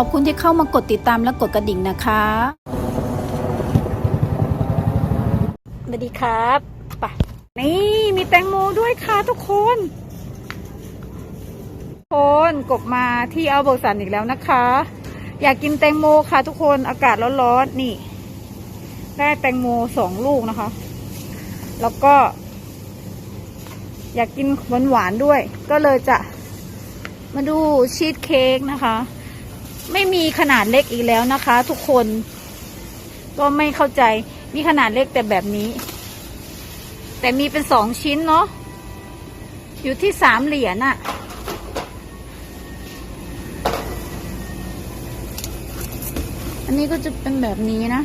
ขอบคุณที่เข้ามากดติดตามและกดกระดิ่งนะคะสวัสดีครับไปนี่มีแตงโมด้วยค่ะทุกคนคนกบมาที่เอาโบสันอีกแล้วนะคะ อยากกินแตงโมค่ะทุกคนอากาศร้อนๆนี่ ได้แตงโมสองลูกนะคะ แล้วก็ อยากกินหวานๆด้วย ก็เลยจะมาดูชีสเค้กนะคะ ไม่มีขนาดเล็กอีกแล้วนะคะ ทุกคน ก็ไม่เข้าใจมีขนาดเล็กแต่แบบนี้ แต่มีเป็นสองชิ้นเนาะอยู่ที่สามเหรียญอะอันนี้ก็จะเป็นแบบนี้นะ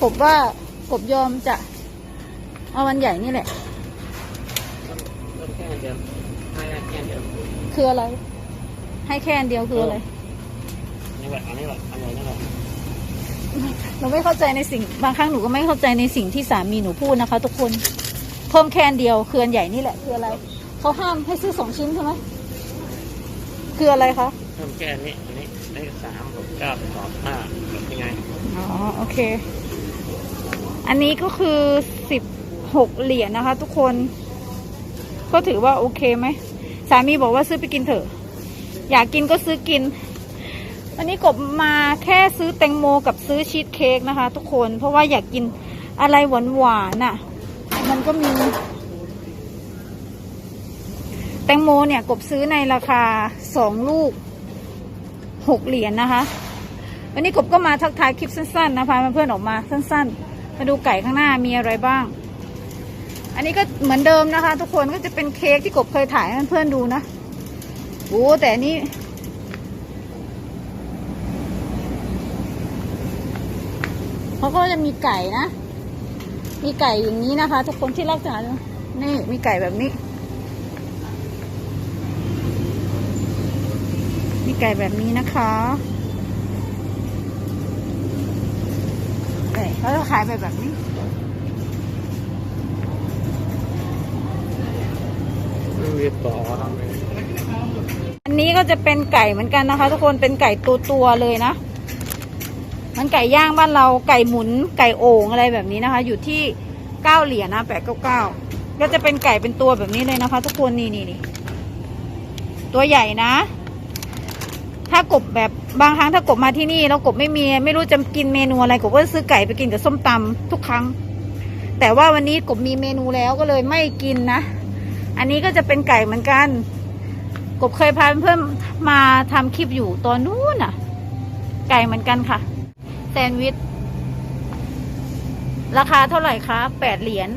ผมว่ากบยอมจะ เอาวันใหญ่นี่แหละเริ่มแค่อันเดียวให้แค่อันเดียวคืออะไร ให้แค่อันเดียวคืออะไรนี่แหละอันนี้แหละอันนี้นี่แหละเราไม่เข้าใจในสิ่งบางครั้งหนูก็ไม่เข้าใจในสิ่งที่สามีหนูพูดนะคะ ทุกคนเพิ่มแค่อันเดียวคืออันใหญ่นี่แหละคืออะไรเขาห้ามให้ซื้อสองชิ้นใช่ไหมคืออะไรคะเพิ่มแค่นี้อันนี้ได้สามหกเก้าสองห้าแบบยังไงอ๋อโอเค อันนี้ก็คือสิบหกเหรียญนะคะ ทุกคน ก็ถือว่าโอเคไหมสามีบอกว่าซื้อไปกินเถอะ อยากกินก็ซื้อกิน วันนี้กบมาแค่ซื้อแตงโมกับซื้อชีสเค้กนะคะ ทุกคนเพราะว่าอยากกินอะไรหวานหวานๆน่ะ มันก็มี แตงโมเนี่ยกบซื้อในราคาสองลูกหกเหรียญนะคะ วันนี้กบก็มาทักทายคลิปสั้นๆนะพาเพื่อนๆออกมาสั้นๆ มาดูไก่ข้างหน้ามีอะไรบ้าง อันนี้ก็เหมือนเดิมนะคะ ทุกคนก็จะเป็นเค้กที่กบเคยถ่ายให้เพื่อนๆดูนะ โอ้แต่นี้ เขาก็จะมีไก่นะ มีไก่อย่างนี้นะคะ ทุกคนที่ลักษณะนี่มีไก่แบบนี้ มีไก่แบบนี้นะคะเอ้ยเขาจะขายแบบแบบนี้เรียบต่อทำเลยอั นี้ก็จะเป็นไก่เหมือนกันนะคะ ทุกคนเป็นไก่ตัวตัวเลยนะ มันไก่ย่างบ้านเราไก่หมุนไก่โอ่งอะไรแบบนี้นะคะ อยู่ที่เก้าเหรียญนะแปดเก้าเก้าก็จะเป็นไก่เป็นตัวแบบนี้เลยนะคะ ทุกคนนี่นี่นี่ตัวใหญ่นะ ถ้ากบแบบบางครั้งถ้ากบมาที่นี่แล้วกบไม่มีไม่รู้จะกินเมนูอะไรกบก็ซื้อไก่ไปกินกับส้มตำทุกครั้ง แต่ว่าวันนี้กบมีเมนูแล้วก็เลยไม่กินนะ อันนี้ก็จะเป็นไก่เหมือนกัน กบเคยพาเพื่อนมาทำคลิปอยู่ตอนนู้นน่ะ ไก่เหมือนกันค่ะ แซนด์วิช ราคาเท่าไหร่คะแปดเหรียญ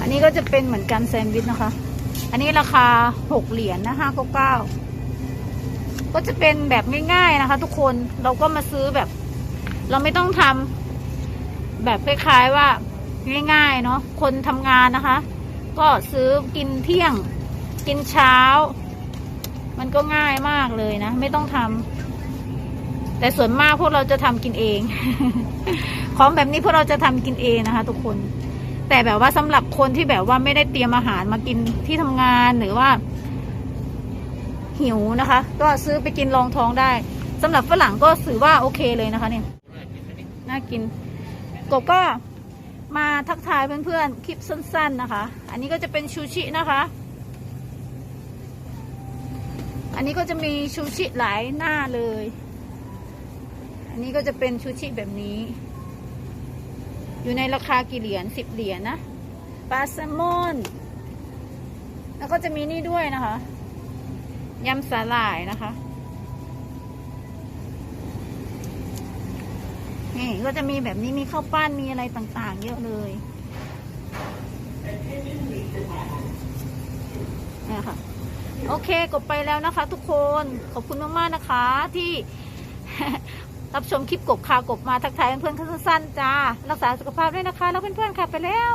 อันนี้ก็จะเป็นเหมือนกันแซนด์วิชนะคะ อันนี้ราคาหกเหรียญนะห้าเก้าเก้าก็จะเป็นแบบง่ายๆนะคะ ทุกคนเราก็มาซื้อแบบ เราไม่ต้องทำแบบคล้ายๆว่าง่ายๆเนาะคนทำงานนะคะ ก็ซื้อกินเที่ยง กินเช้า มันก็ง่ายมากเลยนะ ไม่ต้องทำแต่ส่วนมากพวกเราจะทำกินเอง ของแบบนี้พวกเราจะทำกินเองนะคะ ทุกคน แต่แบบว่าสำหรับคนที่แบบว่าไม่ได้เตรียมอาหารมากินที่ทำงานหรือว่า หิวนะคะ ก็ซื้อไปกินรองท้องได้สำหรับฝรั่งก็ถือว่าโอเคเลยนะคะเนี่ยน่ากินกบก็ มาทักทายเพื่อนๆ คลิปสั้น ๆนะคะ อันนี้ก็จะเป็นชูชินะคะ อันนี้ก็จะมีชูชิหลายหน้าเลย อันนี้ก็จะเป็นชูชิแบบนี้ อยู่ในราคากี่เหรียญสิบเหรียญนะปลาแซลมอน แล้วก็จะมีนี่ด้วยนะคะ ยำสาหร่ายนะคะ นี่ก็จะมีแบบนี้มีข้าวปั้นมีอะไรต่างๆ เยอะเลยนี่ค่ะ โอเคกบไปแล้วนะคะ ทุกคนขอบคุณมากๆนะคะที่รับชมคลิปกบคากบมาทักทายเพื่อนๆสั้นๆจ้า รักษาสุขภาพด้วยนะคะ แล้วเพื่อนๆค่ะไปแล้ว